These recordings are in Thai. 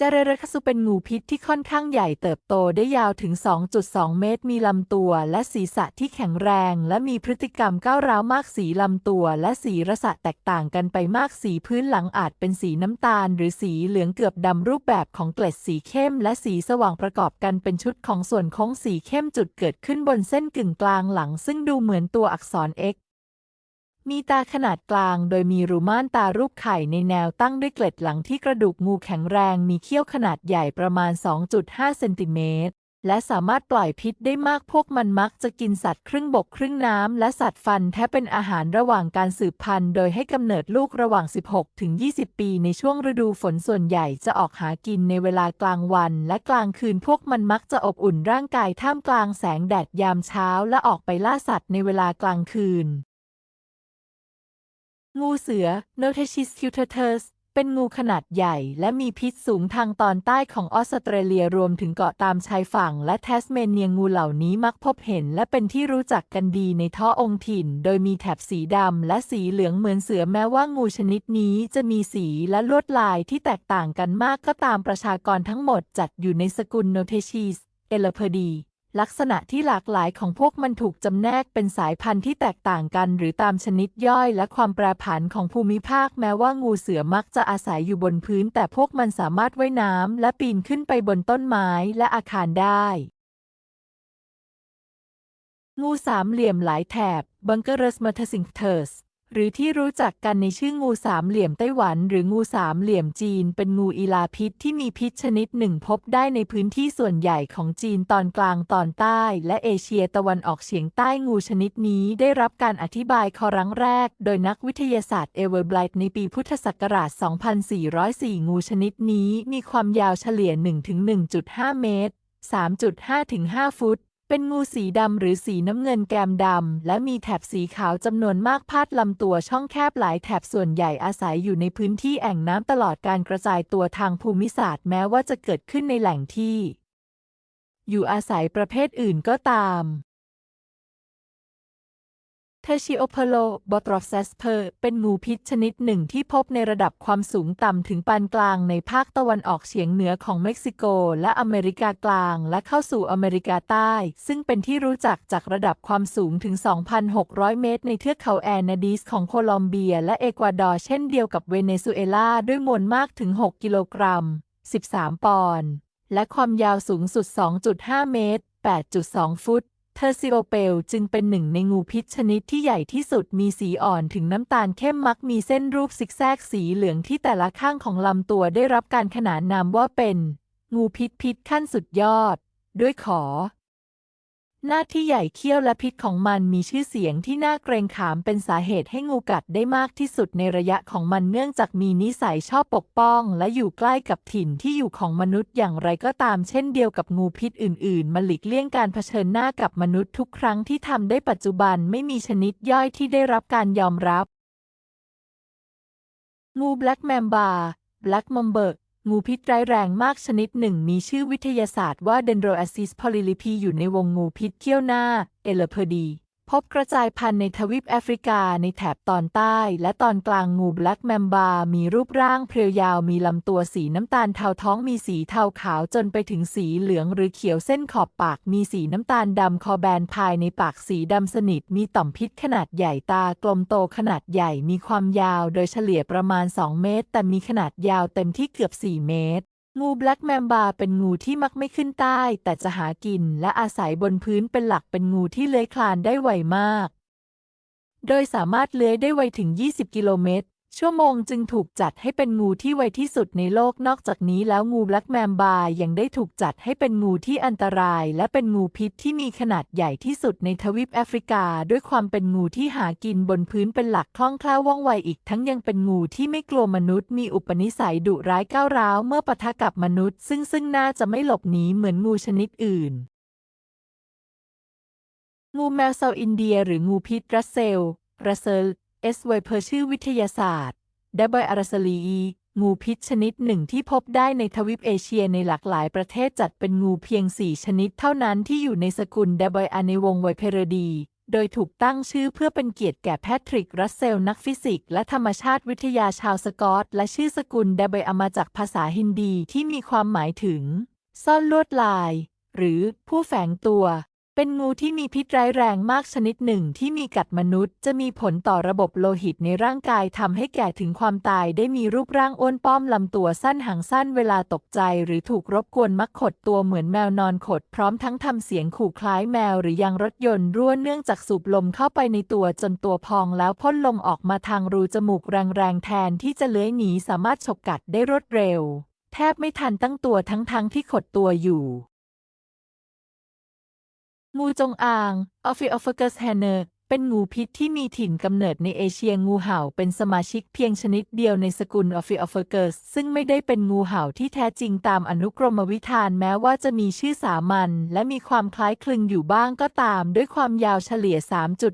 จาเรรคสุเป็นงูพิษที่ค่อนข้างใหญ่เติบโตได้ยาวถึง 2.2 เมตร มีลำตัวและศีรษะที่แข็งแรง และมีพฤติกรรมก้าวร้าวมากสีลำตัว และสีรสะแตกต่างกันไปมากสีพื้นหลังอาจเป็นสีน้ำตาล หรือสีเหลืองเกือบดำรูปแบบของเกล็ดสีเข้ม และสีสว่างประกอบกันเป็นชุดของส่วนโค้งสีเข้มจุดเกิดขึ้นบนเส้นกึ่งกลางหลัง ซึ่งดูเหมือนตัวอักษร X มีตาขนาดกลางโดยมีรูม่านตารูปไข่ในแนวตั้งด้วยเกล็ดหลังที่กระดูกงูแข็งแรง มีเขี้ยวขนาดใหญ่ประมาณ 2.5 เซนติเมตร และสามารถปล่อยพิษได้มากพวกมันมักจะกินสัตว์ครึ่งบกครึ่งน้ำ และสัตว์ฟันแทะเป็นอาหารระหว่างการสืบพันธุ์ โดยให้กำเนิดลูกระหว่าง 16 ถึง 20 ปีในช่วงฤดูฝนส่วนใหญ่จะออกหากินในเวลากลางวัน และกลางคืนพวกมันมักจะอบอุ่นร่างกายท่ามกลางแสงแดดยามเช้า และออกไปล่าสัตว์ในเวลากลางคืน งูเสือ n o t a c h i s cutatus เป็นงูขนาดใหญ่และมีพิษสูงทางตอนใต้ของออสเตรเลียรวมถึงเกาะตามชายฝั่งและแทสเมเนียงูเหล่านี้มักพบเห็นและเป็นที่รู้จักกันดีในท่อองค์ถิ่น โดยมีแถบสีดำและสีเหลืองเหมือนเสือแม้ว่างูชนิดนี้จะมีสีและลวดลายที่แตกต่างกันมากก็ตามประชากรทั้งหมดจัดอยู่ในสกุล n o t a c h i s e l a p e d i ลักษณะที่หลากหลายของพวกมันถูกจำแนกเป็นสายพันธุ์ที่แตกต่างกัน หรือตามชนิดย่อยและความแปรผันของภูมิภาคแม้ว่างูเสือมักจะอาศัยอยู่บนพื้น แต่พวกมันสามารถว่ายน้ำและปีนขึ้นไปบนต้นไม้และอาคารได้ งูสามเหลี่ยมหลายแถบ Bunkerus m e t a s i n c t u s หรือที่รู้จักกันในชื่องูสามเหลี่ยมไต้หวัน หรืองูสามเหลี่ยมจีน เป็นงูอีลาพิษที่มีพิษชนิดหนึ่งพบได้ในพื้นที่ส่วนใหญ่ของจีนตอนกลางตอนใต้ และเอเชียตะวันออกเฉียงใต้งูชนิดนี้ได้รับการอธิบายครั้งแรก โดยนักวิทยาศาสตร์เอเวอร์ไบลท์ในปีพุทธศักราช 2404 งูชนิดนี้มีความยาวเฉลี่ย 1-1.5 เมตร 3.5-5 ฟุต เป็นงูสีดำหรือสีน้ำเงินแกมดำ และมีแถบสีขาวจำนวนมากพาดลำตัวช่องแคบหลายแถบส่วนใหญ่อาศัยอยู่ในพื้นที่แอ่งน้ำตลอดการกระจายตัวทางภูมิศาสตร์แม้ว่าจะเกิดขึ้นในแหล่งที่ อยู่อาศัยประเภทอื่นก็ตาม เทชิโอเพโลบอตรอฟเซสเพอร์เป็นงูพิษชนิดหนึ่งที่พบในระดับความสูงต่ำถึงปานกลางในภาคตะวันออกเฉียงเหนือของเม็กซิโกและอเมริกากลางและเข้าสู่อเมริกาใต้ ซึ่งเป็นที่รู้จักจากระดับความสูงถึง 2,600 เมตร ในเทือกเขาแอนาดีสของโคลอมเบียและเอกวาดอร์เช่นเดียวกับเวเนซุเอลาด้วยมวลมากถึง 6 กิโลกรัม 13 ปอนด์และความยาวสูงสุด 2.5 เมตร 8.2 ฟุต เทอร์ซิโอเปลจึงเป็นหนึ่งในงูพิษชนิดที่ใหญ่ที่สุดมีสีอ่อนถึงน้ำตาลเข้มมักมีเส้นรูปซิกแซกสีเหลืองที่แต่ละข้างของลำตัวได้รับการขนานนามว่าเป็น งูพิษพิษขั้นสุดยอด ด้วยขอ หน้าที่ใหญ่เขี้ยวและพิษของมันมีชื่อเสียงที่น่าเกรงขามเป็นสาเหตุให้งูกัดได้มากที่สุดในระยะของมันเนื่องจากมีนิสัยชอบปกป้อง และอยู่ใกล้กับถิ่นที่อยู่ของมนุษย์อย่างไรก็ตามเช่นเดียวกับงูพิษอื่นๆมันหลีกเลี่ยงการเผชิญหน้ากับมนุษย์ทุกครั้งที่ทำได้ปัจจุบันไม่มีชนิดย่อยที่ได้รับการยอมรับ งูแบล็กแมมบาแบล็กมัมเบิร์ก งูพิษร้ายแรงมากชนิดหนึ่งมีชื่อวิทยาศาสตร์ว่า Dendroasis polylipi อยู่ในวงงูพิษเขี้ยวหน้า เอเลเพอดี พบกระจายพันธุ์ในทวีปแอฟริกาในแถบตอนใต้และตอนกลางงูแบล็กแมมบา มีรูปร่างเพรียวยาวมีลำตัวสีน้ำตาลเทาท้องมีสีเทาขาวจนไปถึงสีเหลืองหรือเขียวเส้นขอบปากมีสีน้ำตาลดำคอแบนภายในปากสีดำสนิทมีต่อมพิษขนาดใหญ่ตากลมโตขนาดใหญ่มีความยาวโดยเฉลี่ยประมาณ 2 เมตร แต่มีขนาดยาวเต็มที่เกือบ 4 เมตร งูแบล็กแมมบาเป็นงูที่มักไม่ขึ้นใต้ แต่จะหากินและอาศัยบนพื้นเป็นหลักเป็นงูที่เลื้อยคลานได้ไวมาก โดยสามารถเลื้อยได้ไวถึง 20 กิโลเมตร ชั่วโมงจึงถูกจัดให้เป็นงูที่ไวที่สุดในโลกนอกจากนี้แล้วงูแบล็กแมมบายังได้ถูกจัดให้เป็นงูที่อันตราย และเป็นงูพิษที่มีขนาดใหญ่ที่สุดในทวีปแอฟริกา ด้วยความเป็นงูที่หากินบนพื้นเป็นหลักคล่องแคล่วว่องไวอีกทั้งยังเป็นงูที่ไม่กลัวมนุษย์มีอุปนิสัยดุร้ายก้าวร้าวเมื่อปะทะกับมนุษย์ ซึ่งซึ่งน่าจะไม่หลบหนีเหมือนงูชนิดอื่น งูแมวเซาอินเดีย หรืองูพิษรัสเซลรัสเซล เอสไวเพอร์ชื่อวิทยาศาสตร์ดบอยอาราสลีอีงูพิษชนิดหนึ่งที่พบได้ในทวีปเอเชียในหลากหลายประเทศจัดเป็นงูเพียง 4 ชนิดเท่านั้นที่อยู่ในสกุลดบอยอาในวงไวเพรดี โดยถูกตั้งชื่อเพื่อเป็นเกียรติแก่แพทริก รัสเซล นักฟิสิกส์และธรรมชาติวิทยาชาวสกอต และชื่อสกุลเดบอามาจากภาษาฮินดีที่มีความหมายถึง ซ่อนลวดลาย หรือผู้แฝงตัว เป็นงูที่มีพิษร้ายแรงมากชนิดหนึ่งที่มีกัดมนุษย์ จะมีผลต่อระบบโลหิตในร่างกายทำให้แก่ถึงความตายได้มีรูปร่างอ้วนป้อมลำตัวสั้นหางสั้นเวลาตกใจ หรือถูกรบกวนมักขดตัวเหมือนแมวนอนขด พร้อมทั้งทำเสียงขู่คล้ายแมวหรือยางรถยนต์รั่วเนื่องจากสูบลมเข้าไปในตัวจนตัวพองแล้วพ่นลมออกมาทางรูจมูกแรงๆแทนที่จะเลื้อยหนีสามารถฉกกัดได้รวดเร็ว แทบไม่ทันตั้งตัวทั้งๆที่ขดตัวอยู่ งูจงอาง o p h i o p h a g u s h a n n e r เป็นงูพิษที่มีถิ่นกำเนิดในเอเชียงูเห่าเป็นสมาชิกเพียงชนิดเดียวในสกุล o p h i o p h a g u s ซึ่งไม่ได้เป็นงูเห่าที่แท้จริงตามอนุกรมวิธานแม้ว่าจะมีชื่อสามัญและมีความคล้ายคลึงอยู่บ้างก็ตาม ด้วยความยาวเฉลี่ย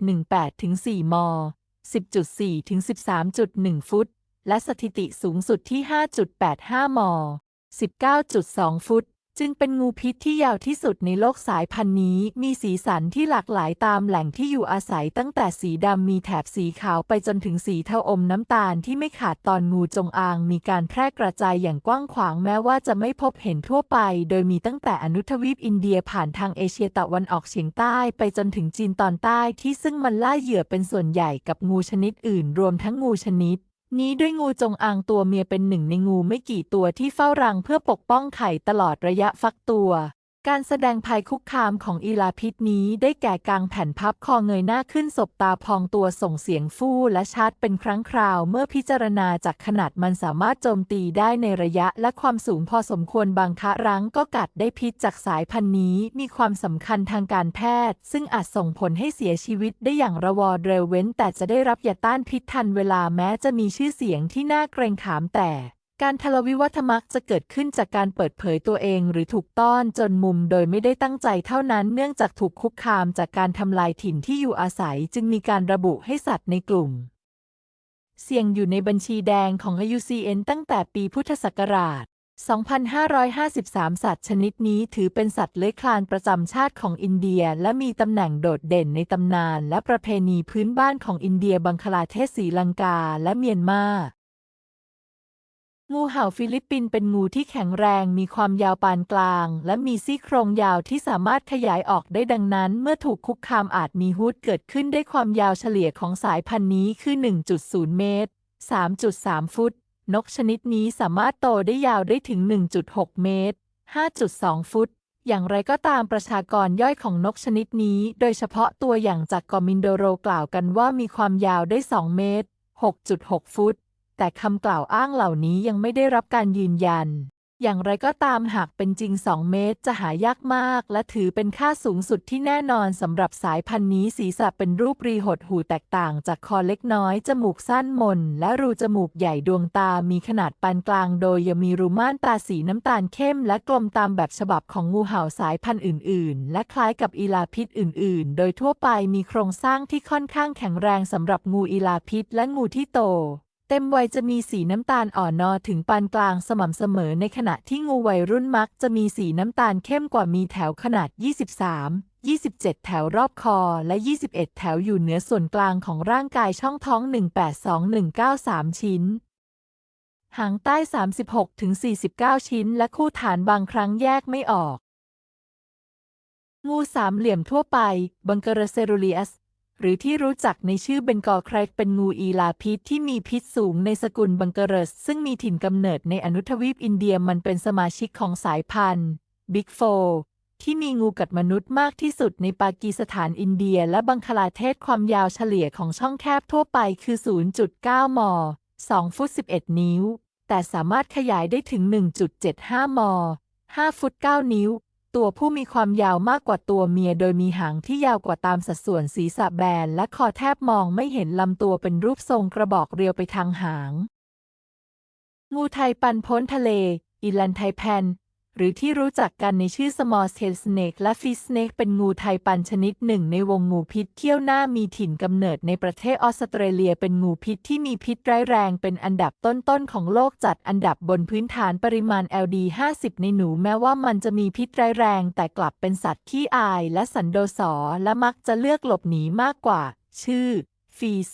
3.18 ถึง 4 ม 10.4 ถึง 13.1 ฟุต และสถิติสูงสุดที่ 5.85 ม 19.2 ฟุต จึงเป็นงูพิษที่ยาวที่สุดในโลกสายพันธุ์นี้ มีสีสันที่หลากหลายตามแหล่งที่อยู่อาศัยตั้งแต่สีดำมีแถบสีขาวไปจนถึงสีเทาอมน้ำตาลที่ไม่ขาดตอนงูจงอาง มีการแพร่กระจายอย่างกว้างขวางแม้ว่าจะไม่พบเห็นทั่วไป โดยมีตั้งแต่อนุทวีปอินเดียผ่านทางเอเชียตะวันออกเฉียงใต้ไปจนถึงจีนตอนใต้ที่ซึ่งมันล่าเหยื่อเป็นส่วนใหญ่กับงูชนิดอื่น รวมทั้งงูชนิด นี้ด้วยงูจงอางตัวเมียเป็นหนึ่งในงูไม่กี่ตัวที่เฝ้ารังเพื่อปกป้องไข่ตลอดระยะฟักตัว การแสดงภัยคุกคามของอีลาพิษนี้ได้แก่กางแผ่นพับคอเงยหน้าขึ้นสบตาพองตัวส่งเสียงฟู่และชัดเป็นครั้งคราวเมื่อพิจารณาจากขนาดมันสามารถโจมตีได้ในระยะและความสูงพอสมควรบางครั้งก็กัดได้พิษจากสายพันธุ์นี้มีความสำคัญทางการแพทย์ ซึ่งอาจส่งผลให้เสียชีวิตได้อย่างระวอเร็วเว้น แต่จะได้รับยาต้านพิษทันเวลาแม้จะมีชื่อเสียงที่น่าเกรงขามแต่ การทะเลาวิวัฒมักจะเกิดขึ้นจากการเปิดเผยตัวเองหรือถูกต้อนจนมุมโดยไม่ได้ตั้งใจเท่านั้นเนื่องจากถูกคุกคามจากการทำลายถิ่นที่อยู่อาศัยจึงมีการระบุให้สัตว์ในกลุ่ม เสี่ยงอยู่ในบัญชีแดงของ IUCN ตั้งแต่ปีพุทธศักราช 2553 สัตว์ชนิดนี้ถือเป็นสัตว์เลื้อยคลานประจำชาติของอินเดีย และมีตำแหน่งโดดเด่นในตำนาน และประเพณีพื้นบ้านของอินเดียบังคลาเทศศรีลังกา และเมียนมา งูเห่าฟิลิปปินส์เป็นงูที่แข็งแรงมีความยาวปานกลาง และมีซี่โครงยาวที่สามารถขยายออกได้ดังนั้น เมื่อถูกคุกคามอาจมีฮูดเกิดขึ้นได้ความยาวเฉลี่ยของสายพันธุ์นี้คือ 1.0 เมตร 3.3 ฟุต นกชนิดนี้สามารถโตได้ยาวได้ถึง 1.6 เมตร 5.2 ฟุต อย่างไรก็ตามประชากรย่อยของนกชนิดนี้ โดยเฉพาะตัวอย่างจากกอมินโดโรกล่าวกันว่ามีความยาวได้ 2 เมตร 6.6 ฟุต แต่คำกล่าวอ้างเหล่านี้ยังไม่ได้รับการยืนยัน อย่างไรก็ตามหากเป็นจริง 2 เมตรจะหายากมาก และถือเป็นค่าสูงสุดที่แน่นอนสำหรับสายพันธุ์นี้ศีรษะเป็นรูปรีหดหูแตกต่างจากคอเล็กน้อย จมูกสั้นมน และรูจมูกใหญ่ดวงตา มีขนาดปานกลางโดยยังมีรูม่านตาสีน้ำตาลเข้ม และกลมตามแบบฉบับของงูเห่าสายพันธุ์อื่น ๆ และคล้ายกับอีลาพิษอื่น ๆ โดยทั่วไปมีโครงสร้างที่ค่อนข้างแข็งแรงสำหรับงูอีลาพิษและงูที่โต ต็มวัยจะมีสีน้ำตาลอ่อนนอถึงปานกลางสม่ำเสมอในขณะที่งูวัยรุ่นมักจะมีสีน้ำตาลเข้มกว่ามีแถวขนาด 23 27 แถวรอบคอ และ 21 แถวอยู่เหนือส่วนกลางของร่างกายช่องท้อง 182193 ชิ้น หางใต้ 36-49 ชิ้น และคู่ฐานบางครั้งแยกไม่ออก งูสามเหลี่ยมทั่วไป บังเกอร์เซรูเลียส หรือที่รู้จักในชื่อเบนกอลแครกเป็นงูอีลาพิษที่มีพิษสูงในสกุลบังเกอร์สซึ่งมีถิ่นกำเนิดในอนุทวีปอินเดียมันเป็นสมาชิกของสายพันธุ์บิ๊กโฟที่มีงูกัดมนุษย์มากที่สุดในปากีสถานอินเดียและบังคลาเทศความยาวเฉลี่ยของช่องแคบทั่วไปคือ 0.9 ม 2 ฟุต 11 นิ้ว แต่สามารถขยายได้ถึง 1.75 ม 5 ฟุต 9 นิ้ว ตัวผู้มีความยาวมากกว่าตัวเมียโดยมีหางที่ยาวกว่าตามสัดส่วนศีรษะแบนและคอแทบมองไม่เห็นลำตัวเป็นรูปทรงกระบอกเรียวไปทางหาง งูไทยปันพ้นทะเล อิลันไทแพน หรือที่รู้จักกันในชื่อ small tail snake และ fish snake เป็นงูไทยปันชนิดหนึ่งในวงงูพิษเขี้ยวหน้ามีถิ่นกำเนิดในประเทศออสเตรเลียเป็นงูพิษที่มีพิษร้ายแรงเป็นอันดับต้นๆของโลกจัดอันดับบนพื้นฐานปริมาณ LD 50 ในหนูแม้ว่ามันจะมีพิษร้ายแรง แต่กลับเป็นสัตว์ขี้อายและสันโดษและมักจะเลือกหลบหนีมากกว่า ชื่อ ฟีส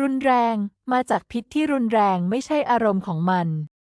รุนแรง มาจากพิษที่รุนแรงไม่ใช่อารมณ์ของมัน